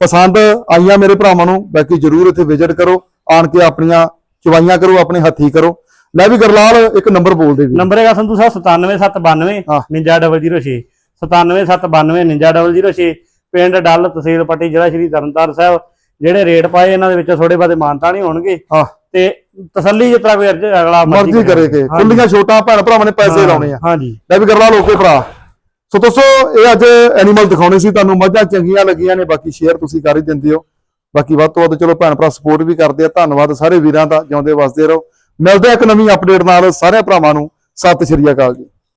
ਪਸੰਦ ਆਈਆਂ ਮੇਰੇ ਭਰਾਵਾਂ ਨੂੰ ਬਾਕੀ ਜਰੂਰ ਇੱਥੇ ਵਿਜ਼ਿਟ ਕਰੋ ਆਣ ਕੇ ਆਪਣੀਆਂ ਚਵਾਈਆਂ ਕਰੋ ਆਪਣੇ ਹੱਥੀ ਕਰੋ। ਲੈ ਵੀ ਗਰਲਾਲ ਇੱਕ ਨੰਬਰ ਬੋਲ ਦੇ ਵੀ। ਨੰਬਰ ਹੈਗਾ ਸੰਧੂ ਸਾਹਿਬ 97792 ਹਾਂ। 99006 97792 99006 ਪਿੰਡ ਡੱਲ ਤਹਿਸੀਲ ਪੱਟੀ ਜ਼ਿਲ੍ਹਾ ਸ਼੍ਰੀ ਤਰਨਤਾਰਨ ਸਾਹਿਬ। ਜਿਹੜੇ ਰੇਟ ਪਾਏ ਇਹਨਾਂ ਦੇ ਵਿੱਚ ਥੋੜੇ ਬਾਦੇ ਮਾਨਤਾ ਨਹੀਂ ਹੋਣਗੇ। ਹਾਂ। ਤੇ ਤਸੱਲੀ ਤਰ੍ਹਾਂ ਕੋਈ ਅਗਲਾ ਮਰਜ਼ੀ ਕਰੇ। ਕੇ ਹਾਂਜੀ। ਕੁੱਲੀਆਂ ਛੋਟਾਂ ਭੈਣ ਭਰਾਵਾਂ ਨੇ ਪੈਸੇ ਲਾਉਣੇ ਆ। ਹਾਂਜੀ। ਲੈ ਵੀ ਗਰਲਾਲ ਓਕੇ ਭਰਾ। ਸੋ ਦੋਸਤੋ ਇਹ ਅੱਜ ਐਨੀਮਲ ਦਿਖਾਉਣੇ ਸੀ ਤੁਹਾਨੂੰ। ਮੱਝਾਂ ਚੰਗੀਆਂ ਲੱਗੀਆਂ ਨੇ ਬਾਕੀ ਸ਼ੇਅਰ ਤੁਸੀਂ ਕਰ ਹੀ ਦਿੰਦੇ ਹੋ। ਬਾਕੀ ਵੱਧ ਤੋਂ ਵੱਧ ਚਲੋ ਭੈਣ ਭਰਾ ਸਪੋਰਟ ਵੀ ਕਰਦੇ ਆ। ਧੰਨਵਾਦ ਸਾਰੇ ਵੀਰਾਂ ਦਾ। ਜਿਉਂਦੇ ਵਸਦੇ ਰਹੋ। ਮਿਲਦੇ ਆ ਇੱਕ ਨਵੀਂ ਅਪਡੇਟ ਨਾਲ। ਸਾਰੇ ਭਰਾਵਾਂ ਨੂੰ। ਸਤਿ ਸ਼੍ਰੀ ਅਕਾਲ ਜੀ।